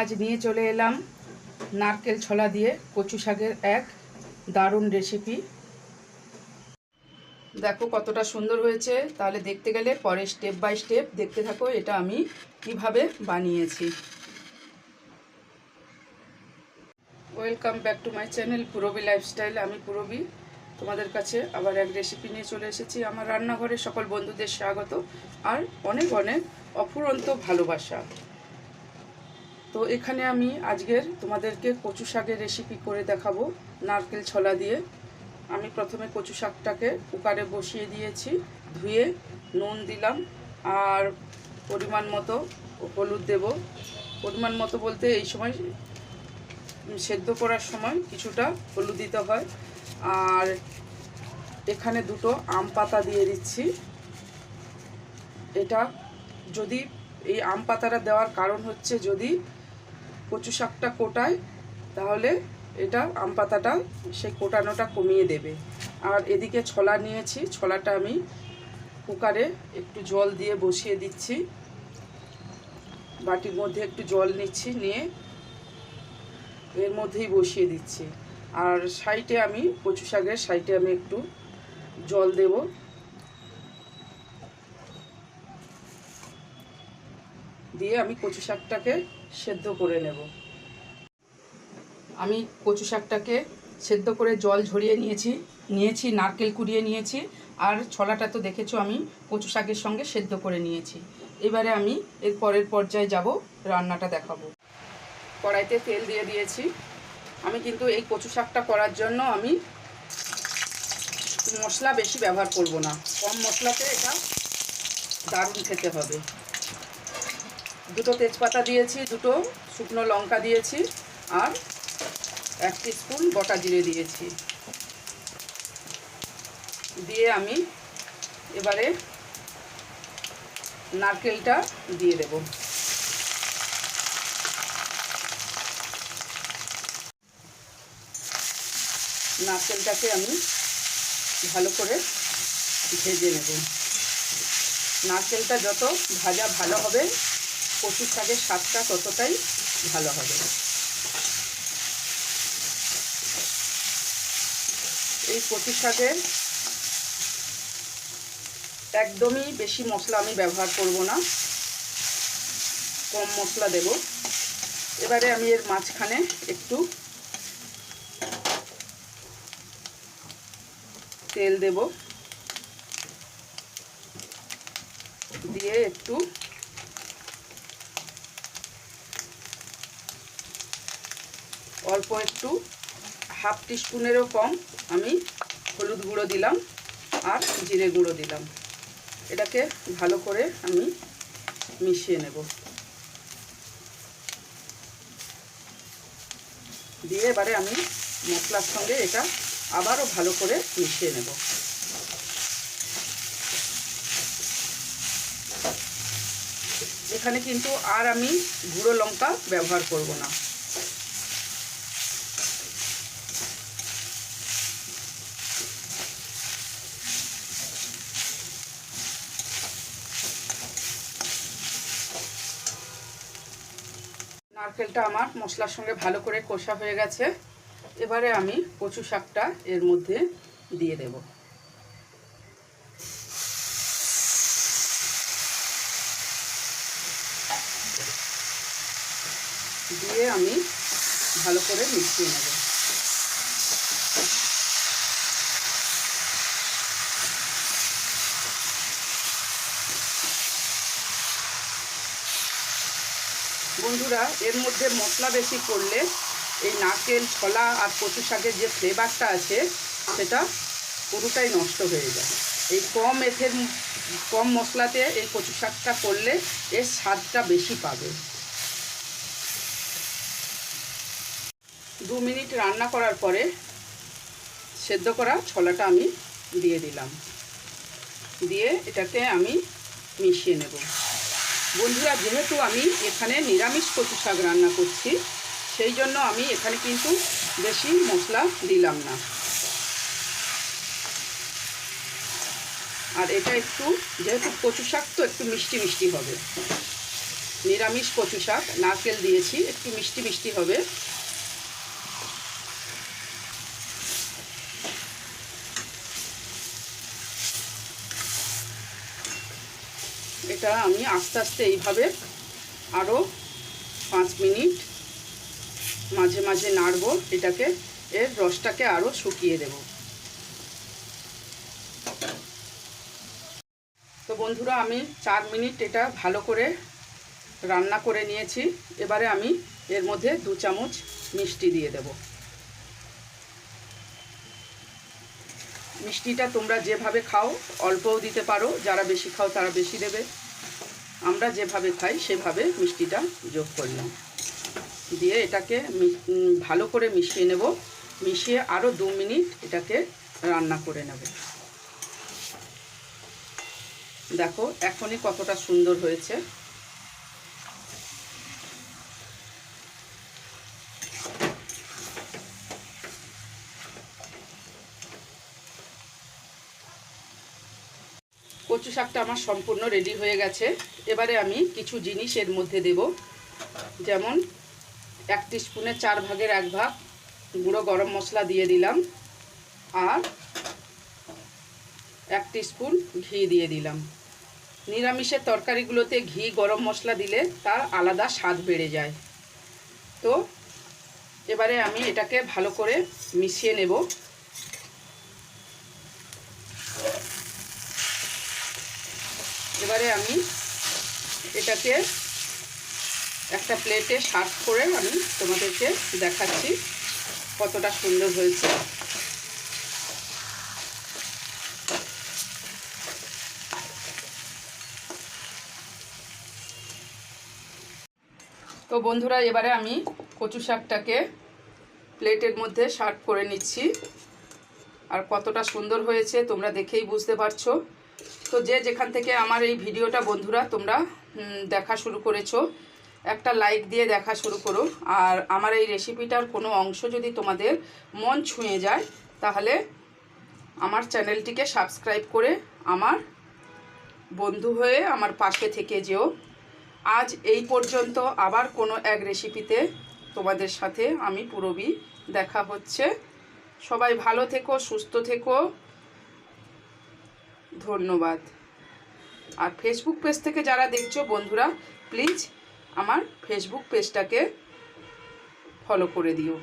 আজ নিয়ে চলে এলাম নারকেল ছোলা দিয়ে কচু শাকের এক দারুণ রেসিপি দেখো কতটা সুন্দর হয়েছে। তাহলে দেখতে গেলে পরে স্টেপ বাই স্টেপ দেখতে থাকো এটা আমি কীভাবে বানিয়েছি। Welcome back to my channel Purabi lifestyle আমি পুরবি তোমাদের কাছে আবার এক রেসিপি নিয়ে চলে এসেছি। আমার রান্নাঘরে সকল বন্ধুদের স্বাগত। আর অনেক অনেক অফুরন্ত ভালোবাসা। তো এখানে আমি আজকের তোমাদেরকে কচু শাকের রেসিপি করে দেখাবো, নারকেল ছলা দিয়ে। আমি প্রথমে কচু শাকটাকে কুকারে বসিয়ে দিয়েছি, ধুয়ে নুন দিলাম, আর পরিমাণ মতো হলুদ দেব। পরিমাণ মতো বলতে এই সময় সেদ্ধ করার সময় কিছুটা হলুদ দিতে হয়। আর এখানে দুটো আম পাতা দিয়ে দিচ্ছি। এটা যদি এই আম পাতাটা দেওয়ার কারণ হচ্ছে যদি কচু শাকটা কোটায়, তাহলে এটা আম পাতাটা, সেই কোটানোটা কমিয়ে দেবে। আর এদিকে ছলা নিয়েছি, ছলাটা আমি কুকারে একটু জল দিয়ে বসিয়ে দিচ্ছি। বাটির মধ্যে একটু জল নিচ্ছি, নিয়ে এর মধ্যেই বসিয়ে দিচ্ছি। আর সাইডে আমি কচু শাকের সাইডে আমি একটু জল দেব। দিয়ে আমি কচু শাকটাকে সেদ্ধ করে নেব। আমি কচু শাকটাকে সেদ্ধ করে জল ঝরিয়ে নিয়েছি নিয়েছি, নারকেল কুড়িয়ে নিয়েছি, আর ছলাটা তো দেখেছ আমি কচু শাকের সঙ্গে সেদ্ধ করে নিয়েছি। এবারে আমি এর পরের পর্যায়ে যাব, রান্নাটা দেখাবো। কড়াইতে তেল দিয়ে দিয়েছি। আমি কিন্তু এই কচু শাকটা করার জন্য আমি মশলা বেশি ব্যবহার করব না। কম মশলাতে এটা দারুণ খেতে হবে। দুটো তেজপাতা দিয়েছি, দুটো শুকনো লঙ্কা দিয়েছি আর এক স্পুন গোটা জিরে দিয়েছি। দিয়ে আমি এবারে নারকেলটা দিয়ে দেব। নারকেলটাকে আমি ভালো করে ভেজে নেব। নারকেলটা যত ভাজা ভালো হবে কচু শাকের স্বাদটা ততটাই ভালো হবে এই কচু শাকের একদমই বেশি মশলা আমি ব্যবহার করব না। কম মশলা দেব। এবারে আমি এর মাঝখানে একটু তেল দেব। দিয়ে একটু অল্প একটু হাফ টিস্পুনেরও কম আমি হলুদ গুঁড়ো দিলাম আর জিরে গুঁড়ো দিলাম। এটাকে ভালো করে আমি মিশিয়ে নেব। দিয়ে এবারে আমি মশলার সঙ্গে এটা আবারও ভালো করে মিশিয়ে নেব। এখানে কিন্তু আর আমি গুঁড়ো লঙ্কা ব্যবহার করব না। নারকেলটা আমার মশলার সঙ্গে ভালো করে কষা হয়ে গেছে। এবারে আমি কচু শাকটা এর মধ্যে দিয়ে দেব। দিয়ে আমি ভালো করে মিশিয়ে নেব। বন্ধুরা, এর মধ্যে মশলা বেশি করলে এই নারকেল, ছলা আর কচু শাকের যে ফ্লেভারটা আছে, সেটা পুরোটাই নষ্ট হয়ে যায়। এই কম এথের কম মশলাতে এই কচু শাকটা করলে এর স্বাদটা বেশি পাবে। দু মিনিট রান্না করার পরে সেদ্ধ করা ছলাটা আমি দিয়ে দিলাম। দিয়ে এটাকে আমি মিশিয়ে নেব। বন্ধুরা, যেহেতু আমি এখানে নিরামিষ কচু শাক রান্না করছি, সেই জন্য আমি এখানে কিন্তু বেশি মশলা দিলাম না। আর এটা একটু, যেহেতু কচু শাক তো একটু মিষ্টি মিষ্টি হবে। নিরামিষ কচু শাক, নারকেল দিয়েছি, একটু মিষ্টি মিষ্টি হবে। এটা আমি আস্তে আস্তে এইভাবে আরও পাঁচ মিনিট মাঝে মাঝে নাড়বো, এটাকে, এর রসটাকে আরও শুকিয়ে দেব। তো বন্ধুরা, আমি চার মিনিট এটা ভালো করে রান্না করে নিয়েছি। এবারে আমি এর মধ্যে দু চামচ মিষ্টি দিয়ে দেব। মিষ্টিটা তোমরা যেভাবে খাও, অল্পও দিতে পারো, যারা বেশি খাও তারা বেশি দেবে। আমরা যেভাবে খাই, সেভাবে মিষ্টিটা যোগ করলাম দিয়ে এটাকে ভালো করে মিশিয়ে নেব। মিশিয়ে আরও দু মিনিট এটাকে রান্না করে নেব। দেখো, এখনই কতটা সুন্দর হয়েছে। কচু শাকটা আমার সম্পূর্ণ রেডি হয়ে গেছে। এবারে আমি কিছু জিনিস এর মধ্যে দেব। যেমন এক স্পুনের চার ভাগের এক ভাগ গুঁড়ো গরম মশলা দিয়ে দিলাম। আর এক স্পুন ঘি দিয়ে দিলাম। নিরামিষের তরকারিগুলোতে ঘি গরম মশলা দিলে তার আলাদা স্বাদ বেড়ে যায়। তো এবারে আমি এটাকে ভালো করে মিশিয়ে নেব। এবারে আমি এটাকে একটা প্লেটে সার্ভ করে আমি তোমাদেরকে দেখাচ্ছি কতটা সুন্দর হয়েছে। তো বন্ধুরা, এবারে আমি কচু শাকটাকে প্লেটের মধ্যে সার্ভ করে নিচ্ছি। আর কতটা সুন্দর হয়েছে তোমরা দেখেই বুঝতে পারছ। তো যে যেখান থেকে আমার এই ভিডিওটা বন্ধুরা তোমরা দেখা শুরু করেছ, একটা লাইক দিয়ে দেখা শুরু করো। আর আমার এই রেসিপিটার কোনো অংশ যদি তোমাদের মন ছুঁয়ে যায়, তাহলে আমার চ্যানেলটিকে সাবস্ক্রাইব করে আমার বন্ধু হয়ে আমার পাশে থেকে যেও। আজ এই পর্যন্ত আবার কোনো এক রেসিপিতে তোমাদের সাথে আমি পুরবি দেখা হচ্ছে। সবাই ভালো থেকো, সুস্থ থেকো। ধন্যবাদ। আর ফেসবুক পেজ থেকে যারা দেখছ বন্ধুরা প্লিজ আমার ফেসবুক পেজটাকে ফলো করে দিও।